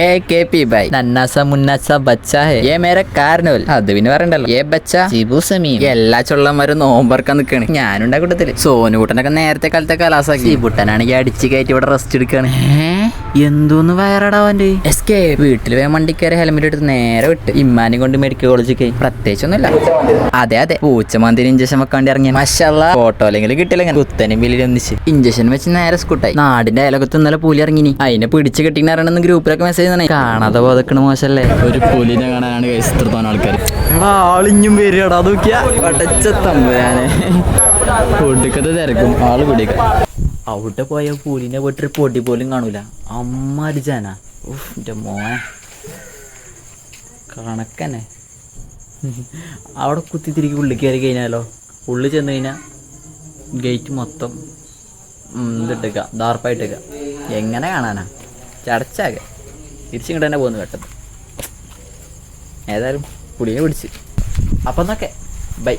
A കെ പി ബൈ നന്നാസ മുന്നാസ ബച്ച ഹേ. എ മേരെ കാരനോൽ അത് പിന്നെ പറയണ്ടല്ലോ. എ ബച്ച. ജിബു സമീം. എല്ലാ ചൊള്ളന്മാരും നോമ്പറക്കാൻ നിൽക്കണ് ഞാനുണ്ടാ കൂട്ടത്തിൽ. സോനുകുട്ടനൊക്കെ നേരത്തെ കാലത്തെ കലാസാക്കി. ജിബുട്ടനാണെങ്കിൽ അടിച്ച് കയറ്റി ഇവിടെ റെസ്റ്റ് എടുക്കാണ്. ഏഹ് എന്തോന്ന് വയറടാ എസ് കെ വീട്ടിൽ വേഗം വണ്ടി കയറി ഹെൽമെറ്റ് എടുത്ത് നേരെ വിട്ട്. ഇമ്മാനെ കൊണ്ട് മെഡിക്കൽ കോളേജിൽ പ്രത്യേകിച്ചൊന്നുമില്ല. അതെ അതെ. പൂച്ചമന്തിന് ഇഞ്ചക്ഷൻ വെക്കാണ്ട് ഇറങ്ങിയ. മഷല്ല ഫോട്ടോ അല്ലെങ്കിൽ കിട്ടില്ല കുത്തനും വലിയ ഒന്നിച്ച്. ഇഞ്ചക്ഷൻ വെച്ച് നേരെ സ്കൂട്ടായി നാടിന്റെ അയലകത്ത് ഇന്നലെ പൂലി ഇറങ്ങിനി അതിനെ പിടിച്ച് കെട്ടിനറിയണമെന്ന് ഗ്രൂപ്പിലൊക്കെ മെസ്സേജ് തന്നെ. കാണാതെ പോതക്കണ മോശല്ലേ. ഒരു പുലിനെ കാണാനാണ് ഇത്രത്തോളം ആൾക്കാർ എടാ ആളിഞ്ഞും വരികടാ നോക്കിയാ. പടച്ച തമ്പുരാനെ. ഒടുക്കത്തെ തിരക്കും. ആൾ പിടിക്ക അവിടെ പോയ പൂലിനെ പോയിട്ടൊരു പൊടി പോലും കാണൂല. അമ്മ ജന. ഉഫ് എന്റെ മോനെ. കണക്കന്നെ. അവിടെ കുത്തി തിരികെ ഉള്ളിൽ കയറി കഴിഞ്ഞാലോ? ഉള്ളിൽ ചെന്ന് കഴിഞ്ഞാൽ ഗേറ്റ് മൊത്തം ഇതിട്ടേക്ക ദാർപ്പായിട്ടേക്ക. എങ്ങനെ കാണാനാ? ചടച്ചാകെ. തിരിച്ചിങ്ങോട്ട് തന്നെ പോകുന്നു കേട്ടത്. ഏതായാലും പുളിയെ പിടിച്ച് അപ്പം എന്നൊക്കെ ബൈ.